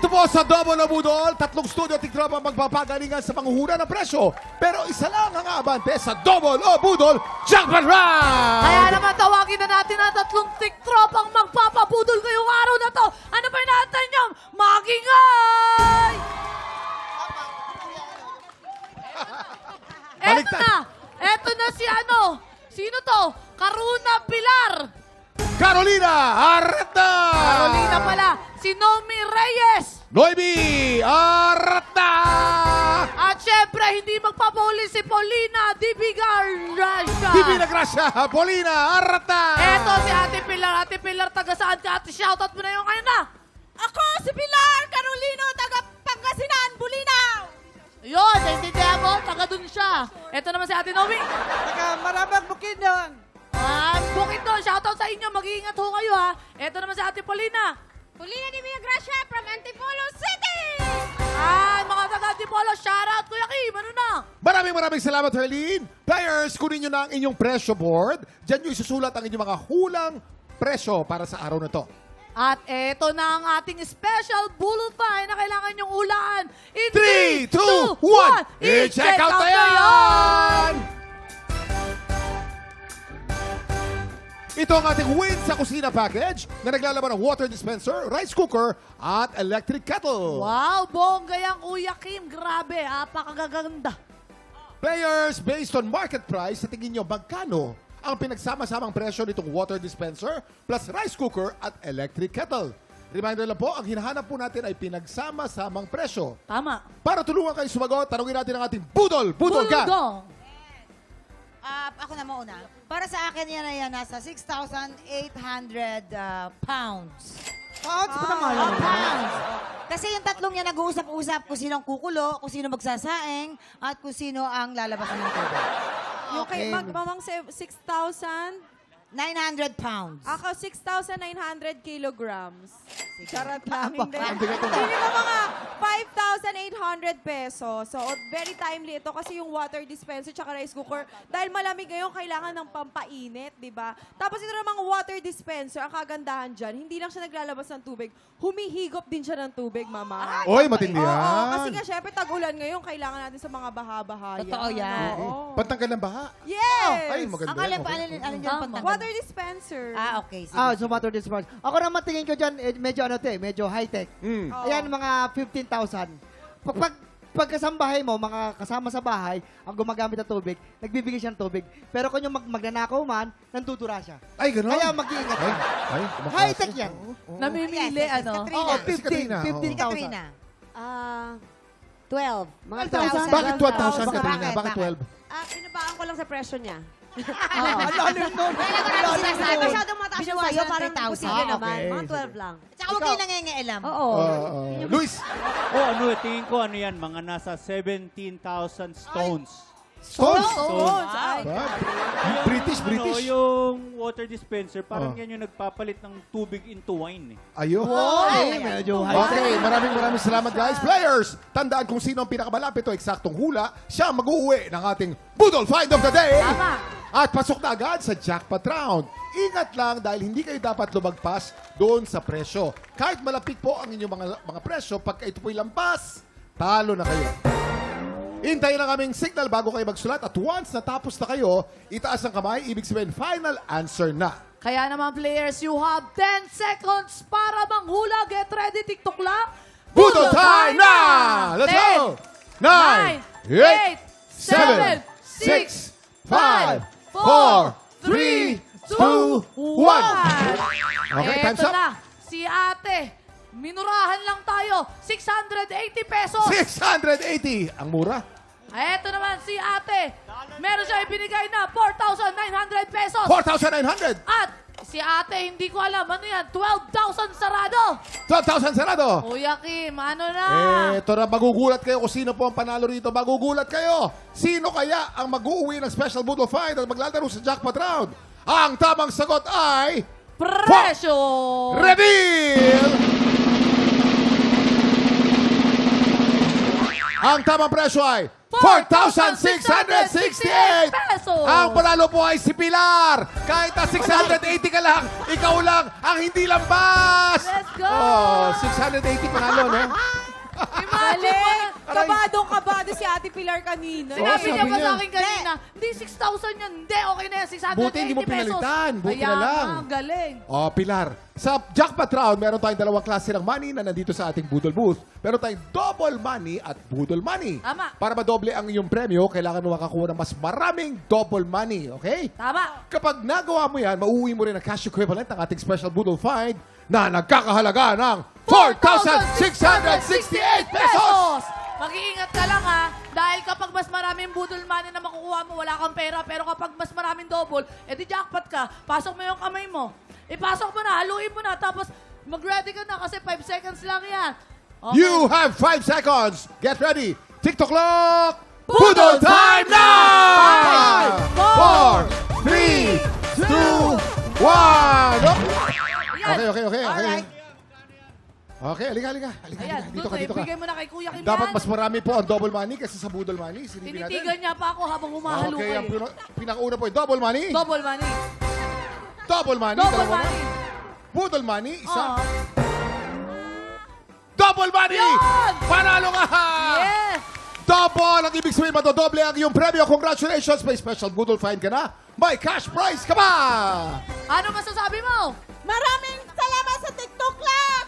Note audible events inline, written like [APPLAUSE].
Dito po sa Double na Budol, tatlong studio at ang magpapagalingan sa panghuhula ng presyo. Pero isa lang ang abante sa Double o Budol Jackpot Round! Kaya naman tawagin na natin ang tatlong tiktropang magpapabudol ngayong araw na to. Ano pa inaantay niyo? Magingay! Eto Baliktad. na! Eto na si ano? Sino to? Karuna Pilar! Carolina Arata! Carolina pala! Si Nomi Reyes! Noemi Arata! At syempre, hindi magpapahuli si Paulina Dibigar Rasha! Divina Gracia, Paulina Arata! Eto si Ate Pilar. Ate Pilar, taga saan ka? Ate, shoutout mo na yung ngayon na! Ako si Pilar Carolino, taga Pangasinan, Bulinaw. Yun, naintindihan mo? Taga dun siya. Eto naman si Ate Nomi. Taga Marabang Bukidnon. Ah, bukid doon. Shoutout sa inyo. Mag-iingat ho kayo ha. Eto naman si Ate Paulina. Paulina de Villagracia from Antipolo City. Ah, mga taga Antipolo, shoutout Kuya Kim. Ano na? Maraming maraming salamat, Herlene. Players, kunin nyo na ang inyong presyo board. Diyan nyo isusulat ang inyong mga hulang presyo para sa araw na to. At eto na ang ating special bullet fine na kailangan nyong ulaan. In 3, 2, 1, i-check out na yan! Ito ang ating win sa kusina package na naglalaman ng water dispenser, rice cooker, at electric kettle. Wow, bongga yan Kuya Kim. Grabe, apakagaganda. Players, based on market price, sa tingin nyo, magkano ang pinagsama-samang presyo nitong water dispenser plus rice cooker at electric kettle? Reminder lang po, ang hinahanap po natin ay pinagsama-samang presyo. Tama. Para tulungan kayo sumagot, tanungin natin ang ating budol. Budol ka! Bulldog. Ah, ako na mauna. Para sa akin yan ay yan, nasa 6,800 ah, pounds. Pounds pa naman. Oh, pounds. Kasi yung tatlong yan nag-uusap-usap kung sino ang kukulo, kung sino magsasaing, at kung sino ang lalabasan ng tubig. Yung kay magmamang se- 6,000, 900 pounds. ako 6,900 kilograms. Charot lang. Hindi. Hindi ba mga 5,800 pesos. So, very timely ito kasi yung water dispenser tsaka rice cooker. Dahil malamig ngayon, kailangan ng pampainit, di ba? Tapos ito namang water dispenser, ang kagandahan dyan, hindi lang siya naglalabas ng tubig, humihigop din siya ng tubig, mama. Oy, matindi Oo, yan. kasi nga syempre tag-ulan ngayon, kailangan natin sa mga baha-baha. Totoo yan. Oo. Pantanggal ng baha. Yes! Ay, maganda ang alin yan. pa, Okay. alin yung Tama. pantanggal? Water dispenser. Ah, okay. Sige. Ah, so water dispenser. Ako naman tingin ko dyan, eh, medyo ano to eh, medyo high-tech. Mm. Oo. Ayan, mga 15,000. Pag, pag, pagkasambahay mo, mga kasama sa bahay, ang gumagamit ng tubig, nagbibigay siya ng tubig. Pero kung yung mag magnanakaw man, nandudura siya. Ay, ganun. Kaya mag-iingat Ay, ka. ay. High-tech yan. Namimili, Yes, yes, ano? Katrina. Oo, Si Katrina, 15, oo. Si 15,000. Katrina. Ah, 12. Mga 12,000. 12,000. Bakit 12,000, Bakit? Katrina? Bakit Bakit? 12? Ah, pinabaan ko lang sa presyo niya. [LAUGHS] Ang lalim nun. Kaya ko Ang namin lalim sinasabi. nun. Masyadong mataas yung Binawasan sa'yo, parang 3,000. posible Ah, naman. okay. Mga 12 lang. Huwag kayo nangingialam. Oo. Uh, uh, Luis, Oh, ano, tingin ko ano yan, mga nasa 17,000 stones. Stones. Stones. Ay, Ba? British, Ano, British. yung water dispenser, parang Oh. yan yung nagpapalit ng tubig into wine eh. Ayun. Okay, medyo. Okay, maraming maraming salamat guys. Players, tandaan kung sino ang pinakamalapit o eksaktong hula, siya ang mag-uwi ng ating Budol Find of the Day. Tama. At pasok na agad sa jackpot round. Ingat lang dahil hindi kayo dapat lumagpas doon sa presyo. Kahit malapit po ang inyong mga, mga presyo, pagka ito po'y lampas, talo na kayo. Hintayin ang aming signal bago kayo magsulat at once natapos na kayo, itaas ang kamay, ibig sabihin final answer na. Kaya naman players, you have 10 seconds para manghula. Get ready, TikTok lang. Budol time na! Let's go! 9, 8, 7, 6, 5, 4, 3, 2, 1. Okay, time's Eto up. na, si ate. Minurahan lang tayo. 680 pesos. 680. Ang mura. Eto naman si ate. Meron siya ibinigay na 4,900 pesos. 4,900. At si ate, hindi ko alam. Ano yan? 12,000 sarado. 12,000 sarado. Kuya Kim, ano na? Eto na, magugulat kayo kung sino po ang panalo rito. Magugulat kayo. Sino kaya ang mag-uuwi ng special Budol Find at maglalaro sa jackpot round? Ang tamang sagot ay... Presyo! Reveal! Ang tamang presyo ay 4,668 4,668 pesos. Ang panalo po ay si Pilar. Kahit na 680 ka lang, ikaw lang ang hindi lampas. Let's go! Oh, 680 panalo, no? Imagine. Kabadong kabado si Ate Pilar kanina. Oo, Sinabi sabi niya pa niya. sa akin kanina, hindi 6,000 yan. Hindi, okay na yan. 680 Buti hindi mo pesos. pinalitan. Buti Kaya na lang. nga, ang galing. Oh, Pilar. Sa jackpot round, meron tayong dalawang klase ng money na nandito sa ating Budol booth. Meron tayong double money at Budol money. Tama. Para madoble ang iyong premyo, kailangan mo makakuha ng mas maraming double money, okay? Tama. Kapag nagawa mo yan, mauuwi mo rin ang cash equivalent ng ating special Budol find na nagkakahalaga ng 4,668 pesos! Mag-iingat ka lang ha. Dahil kapag mas maraming budol money na makukuha mo, wala kang pera. Pero kapag mas maraming double, edi jackpot ka. Pasok mo yung kamay mo. Ipasok mo na, haluin mo na. Tapos mag-ready ka na kasi 5 seconds lang yan. Okay. You have 5 seconds. Get ready. TikTok clock. Budol time now! Five, Four, three, two, one. Oh. Ayan. Okay, okay, okay, okay. Alright. Okay, halika, halika. halika, Ayan, halika. Dito ka, eh, dito ka. bigay mo na kay Kuya Kim Dapat yan. mas marami po ang double money kaysa sa budol money. Silipin natin. Tinitigan niya pa ako habang humahalo Okay, ang kayo. pina- pinakauna po ay double money. Double money. Double money. Double dalawa na. money. Budol money, isa. Oo. Double money! Yun! Panalo ka! Yes! Double! Ang ibig sabihin, madodoble ang iyong premyo. Congratulations! May special Budol find ka na. May cash prize ka pa! Ano masasabi mo? Maraming salamat sa TikTok lang!